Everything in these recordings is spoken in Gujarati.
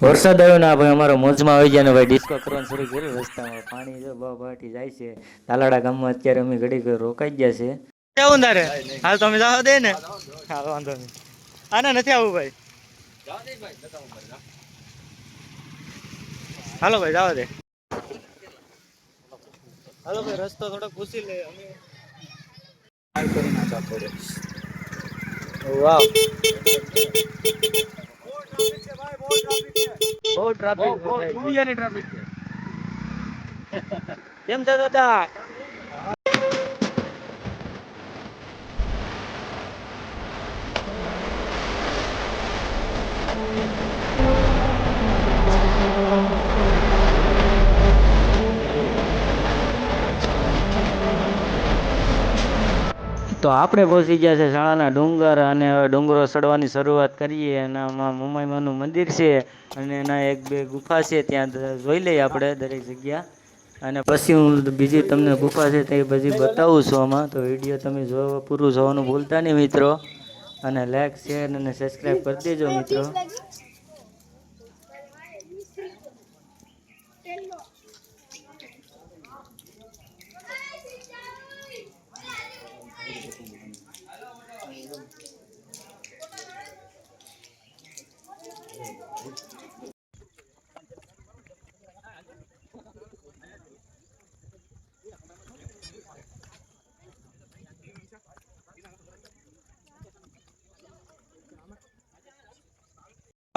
વરસાદ આવ્યો ને ભાઈ અમારો મોજમાં આવી ગયા ને ભાઈ ડિસ્કો કરવાનું શરૂ કર્યું રસ્તામાં પાણી જો બહુ ભાટી જાય છે. તાલાડા ગામમાં અત્યારે અમે ઘડી રોકાઈ ગયા છે. કેવું તારે? હાલ તમે જાવ દે ને. હા, વાંધો નહીં. આને નથી આવું ભાઈ. હાલો ભાઈ, જાવ દે. હાલો ભાઈ, રસ્તો થોડો પૂછી લે. અમે વાવ. બહુ ટ્રાફિક દુનિયાની ટ્રાફિક કેમ છે દાદા? તો આપણે પહોંચી ગયા છે શાળાના ડુંગર અને હવે ડુંગરો ચડવાની શરૂઆત કરીએ અને આમાં મમાઈમાનું મંદિર છે અને એના એક બે ગુફા છે, ત્યાં જોઈ લઈએ આપણે દરેક જગ્યા. અને પછી હું બીજી તમને ગુફા છે તે બધી બતાવું છું આમાં. તો વીડિયો તમે જોવા, પૂરું જોવાનું ભૂલતા નહીં મિત્રો. અને લાઈક શેર અને સબસ્ક્રાઈબ કરી દેજો મિત્રો.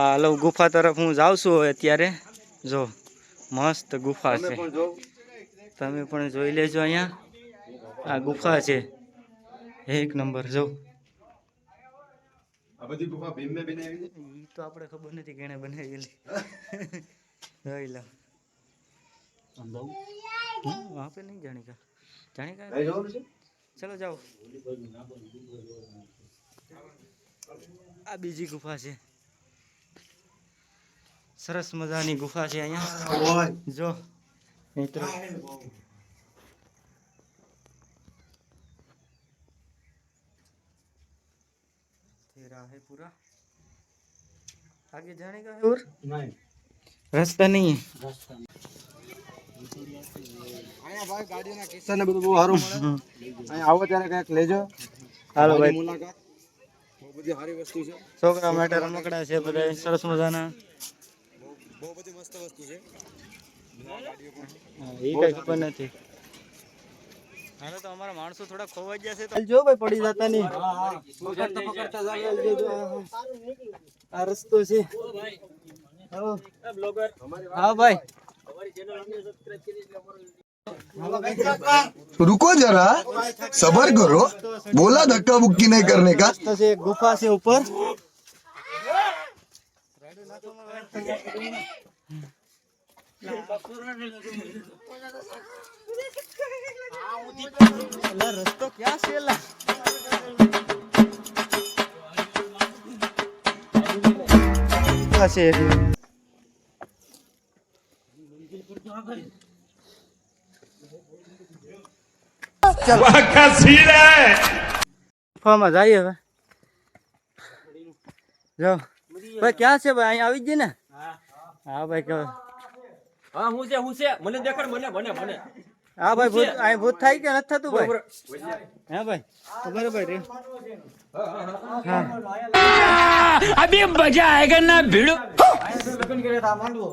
હાલો ગુફા તરફ હું જાઉં છું હવે અત્યારે. જો મસ્ત ગુફા છે. તમે પણ જોઈ લેજો અહીંયા. આ ગુફા છે. એક નંબર જો. બનાવી તો આપણે ખબર નથી કેણે બનાવેલી. જોઈ લો. આપે નહીં જાણીકા. જાણીકા? ચલો જાઓ. આ બીજી ગુફા છે. સરસ મજાની ગુફા છે અહીંયા જો મિત્રો तेरा है पूरा आगे जाने का है और रास्ता नहीं है અહીંયા ભાઈ ગાડીના કિસ્સા ને બધું બહુ સારું મળે અહીંયા આવો ત્યારે કંઈક લેજો હાલો મારી ભાઈ મુલાકાત બહુ બધી સારી વસ્તુ છે છોકરા માટે રમકડા છે બધા સરસ મજાના બહુ બધી મસ્ત વસ્તુ છે હા, એ કઈ ખબર નથી હાલો તો અમારા માણસો થોડા ખોવાઈ ગયા છે તો જો ભાઈ પડી જતા નહીં પકડતા પકડતા જાવ આ રસ્તો છે હા ભાઈ रुको जरा सबर करो बोला धक्का बुक्की नहीं करने का रस्ता से एक गुफा से ऊपर અલા, રસ્તો ક્યાં છે એક. ગુફામાં જઈએ હવે. ભાઈ ક્યાં છે? ભાઈ અહીંયા આવી જ ને? હા ભાઈ કે હા હું છે હું છે. મને દેખાડ મને મને મને. હા ભાઈ ભૂત અહીં ભૂત થાય કે નથી થતું ભાઈ? હા ભાઈ. તો બરોબર રે. અભી મજા આયેગા ના ભીડો. હાલો,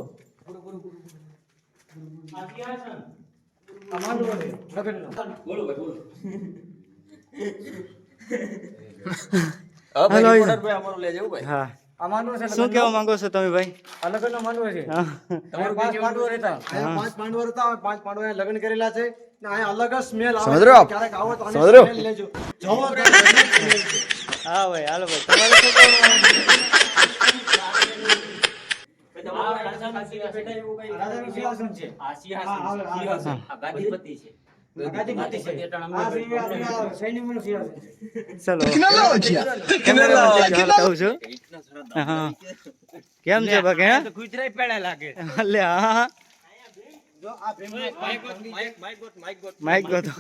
ભાઈ અમારું લઈ જવું ભાઈ. હા. શું કહેવા માંગો છો તમે ભાઈ? અલગ માંડવો છે. હા. પાંચ પાંડવો રહેતા. પાંચ પાંડવો રહેતા પાંચ પાંડવો લગ્ન કરેલા છે. અલગ જ સ્મેલ આવે? ક્યારેક આવો તો smell લેજો. જવો. હા ભાઈ હાલો ભાઈ. તમારે શું કહેવાનું રાજાનું સિંહાસન છે. આ સિંહાસન સિંહાસન. આ ગાદીપતિ છે. ગાદીપતિ છે. આ સિંહ- આ સૈનિકોનું સિંહાસન છે. ચલો ટેકનોલોજી હાલ કહું છું હા કેમ છે બાકી હા ગુજરાત પેડા લાગે લે હા હા જો આ ભીમનું- Mike ગોત Mike ગોત Mike ગોત Mike go તો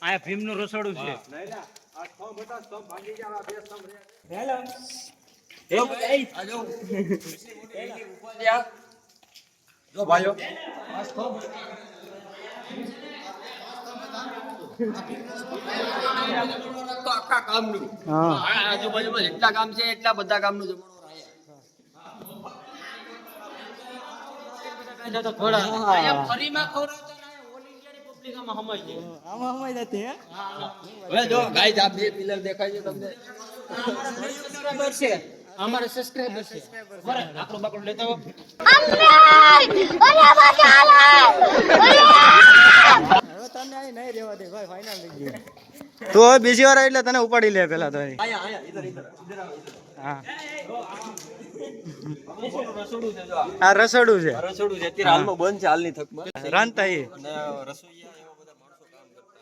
આયા ભીમનું રસોડું છે આ સ્તંભ હતા સ્તંભ ભાંગી ગયા આ બે સ્તંભ રહ્યા જો ભાઈઓ આ સ્તંભ તો આખા ગામનું આજુબાજુમાં જેટલા ગામ છે એટલા બધા ગામનું જમણવાર આયા. આયા ફરીમાં ખવડાવતા ને આયા ઓલ ઇન્ડિયાની પબ્લિક આમાં હમાઈ જાય. આમાં અમાય નથી હે હવે જો ગાઈસ આ બે પિલર દેખાય છે તમને સબસ્ક્રાઇબર છે અમારે સબસ્ક્રાઇબર છે આપણો બાકડો લેતા આવો. હવે અહીં નહીં રહેવા દે ભાઈ ફાઇનલ થઈ ગયું તું હવે બીજી વાર એટલે તને ઉપાડી લે પેલા તો હા. આ. આ. રસોડું છે. રસોડું છે અત્યારે હાલમાં બંધ છે હાલની થકમાં. રાંધતા એ રસોઈ